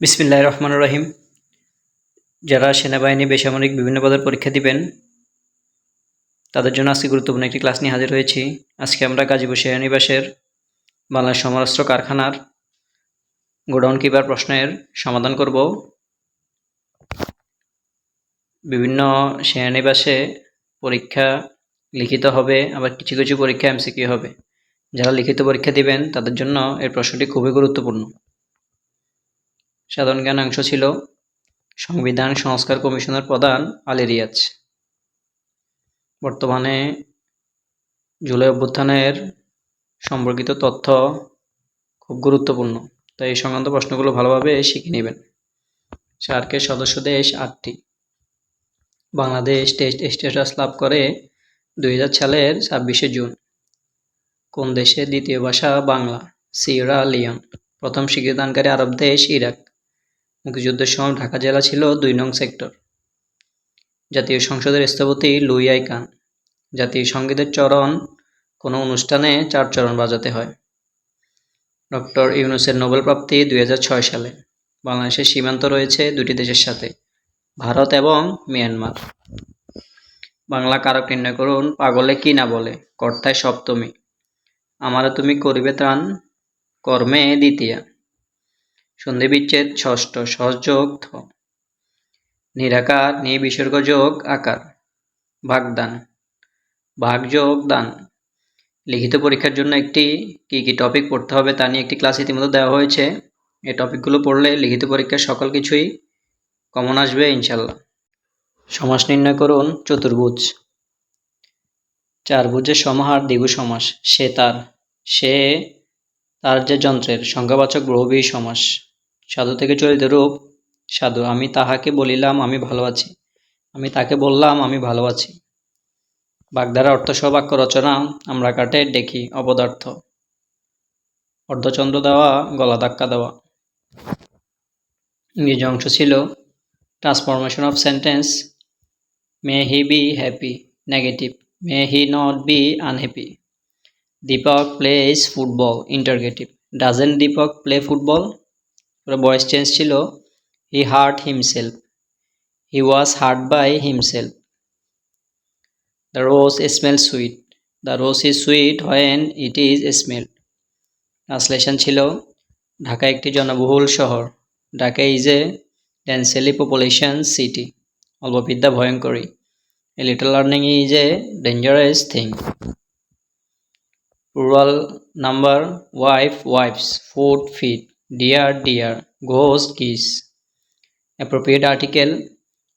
বিসমিল্লাহ রহমান রহিম। যারা সেনাবাহিনী, বেসামরিক বিভিন্ন পদের পরীক্ষা দিবেন, তাদের জন্য আজকে গুরুত্বপূর্ণ একটি ক্লাস নিয়ে হাজির হয়েছি। আজকে আমরা গাজীপুর সেনানিবাসের বাংলাদেশ সমরাস্ত্র কারখানার গোডাউন কিপার প্রশ্নের সমাধান করব। বিভিন্ন সেনানিবাসে পরীক্ষা লিখিত হবে, আবার কিছু কিছু পরীক্ষা এমসিকিউ হবে। যারা লিখিত পরীক্ষা দিবেন, তাদের জন্য এই প্রশ্নটি খুবই গুরুত্বপূর্ণ। সাধারণ জ্ঞানাংশ ছিল সংবিধান সংস্কার কমিশনের প্রধান আলী রিয়াজ। বর্তমানে জুলাই অভ্যুত্থানের সম্পর্কিত তথ্য খুব গুরুত্বপূর্ণ, তাই এই সংক্রান্ত প্রশ্নগুলো ভালোভাবে শিখে নেবেন। সার্কের সদস্য দেশ আটটি। বাংলাদেশ টেস্ট স্ট্যাটাস লাভ করে দুই হাজার সালের ছাব্বিশে জুন। কোন দেশে দ্বিতীয় ভাষা বাংলা? সিরা লিয়ন। প্রথম স্বীকৃতিদানকারী আরব দেশ ইরাক। মুক্তিযুদ্ধের সময় ঢাকা জেলা ছিল দুই নং সেক্টর। জাতীয় সংসদের স্থপতি লুই আই কান। জাতীয় সঙ্গীতের চরণ, কোনো অনুষ্ঠানে চার চরণ বাজাতে হয়। ডক্টর ইউনুসের নোবেল প্রাপ্তি দুই হাজার ছয় সালে। বাংলাদেশের সীমান্ত রয়েছে দুটি দেশের সাথে, ভারত এবং মিয়ানমার। বাংলা কারক নির্ণয় করুন, পাগলে কি না বলে, কর্তায় সপ্তমী। আমারে তুমি করিবে ত্রাণ, কর্মে দ্বিতীয়া। সন্ধি বিচ্ছেদ ষষ্ঠ সহযোগ থ নিরাকার নিবিসর্গ যোগ আকার। ভাগদান ভাগযোগ দান। লিখিত পরীক্ষার জন্য একটি কি কি টপিক পড়তে হবে তা নিয়ে একটি ক্লাস ইতিমধ্যে দেওয়া হয়েছে। এই টপিকগুলো পড়লে লিখিত পরীক্ষার সকল কিছুই কমন আসবে ইনশাল্লাহ সমাস নির্ণয় করুন, চতুর্ভুজ। চারভুজের সমাহার দ্বিগু সমাস। সে তার। সে তার যে যন্ত্রের সংখ্যাবাচক বহুবী সমাস। সাধু থেকে চলিত রূপ, সাধু, আমি তাহাকে বলিলাম, আমি ভালো আছি। আমি তাকে বললাম, আমি ভালো আছি। বাগধারা অর্থ সবাক্য রচনা, আমরা কাটে দেখি অপদার্থ। অর্ধচন্দ্র দেওয়া, গলা ধাক্কা দেওয়া। ইংরেজি অংশ ছিল transformation of sentence may he be happy negative may he not be unhappy Dipak plays football interrogative doesn't Dipak play football voice change ছিল he hurt himself he was hurt by himself the rose smell sweet the rose is sweet when it is smell translation ছিল, ঢাকা একটি জনবহুল শহর। Dhaka is a densely population city অল্পবিদ্যা ভয়ঙ্করী a little learning is a dangerous thing rural number wife wives food feet deer deer ghost kiss appropriate article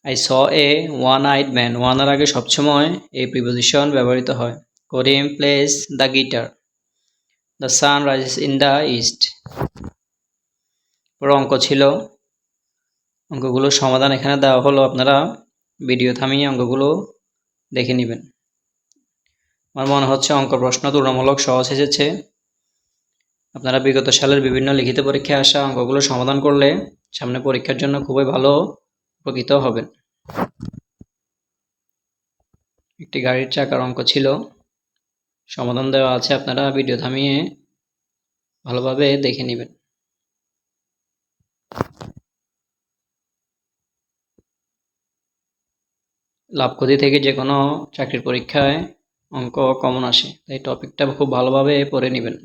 I saw a one eyed man ওয়ানের আগে সবসময় এই preposition ব্যবহৃত হয়। Karim plays the guitar the sun rises in the east পুরো অঙ্ক ছিল। অঙ্কগুলোর সমাধান এখানে দেওয়া হলো। আপনারা ভিডিও থামিয়ে অঙ্কগুলো দেখে নেবেন। আমার মনে হচ্ছে অঙ্ক প্রশ্ন তুলনামূলক সহজ এসেছে। আপনারা বিগত সালের বিভিন্ন লিখিত পরীক্ষায় আসা অঙ্কগুলো সমাধান করলে সামনে পরীক্ষার জন্য খুবই ভালো উপকৃত হবেন। একটি গাড়ির চাকার অঙ্ক ছিল। সমাধান দেওয়া আছে, আপনারা ভিডিও থামিয়ে ভালোভাবে দেখে নেবেন। লাভ ক্ষতি থেকে যে কোনো চাকরির পরীক্ষায় অঙ্ক কমন আসে, তাই টপিকটা খুব ভালোভাবে পড়ে নেবেন।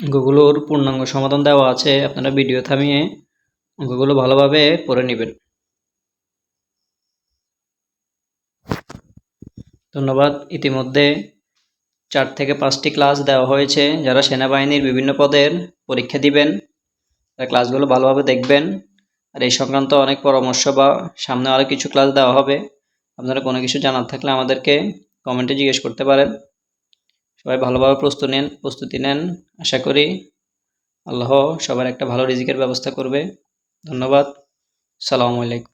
অঙ্কগুলোর পূর্ণাঙ্গ সমাধান দেওয়া আছে, আপনারা ভিডিও থামিয়ে অঙ্কগুলো ভালোভাবে পড়ে নেবেন। ধন্যবাদ। ইতিমধ্যে চার থেকে পাঁচটি ক্লাস দেওয়া হয়েছে। যারা সেনাবাহিনীর বিভিন্ন পদের পরীক্ষা দিবেন, তারা ক্লাসগুলো ভালোভাবে দেখবেন। আর এই সংক্রান্ত অনেক পরামর্শ বা সামনে আরও কিছু ক্লাস দেওয়া হবে। আপনারা কোনো কিছু জানার থাকলে আমাদেরকে কমেন্টে জিজ্ঞেস করতে পারেন। সবাই ভালোভাবে প্রস্তুত নেন, প্রস্তুতি নেন। আশা করি আল্লাহ সবার একটা ভালো রিজিকের ব্যবস্থা করবে। ধন্যবাদ। সালামু আলাইকুম।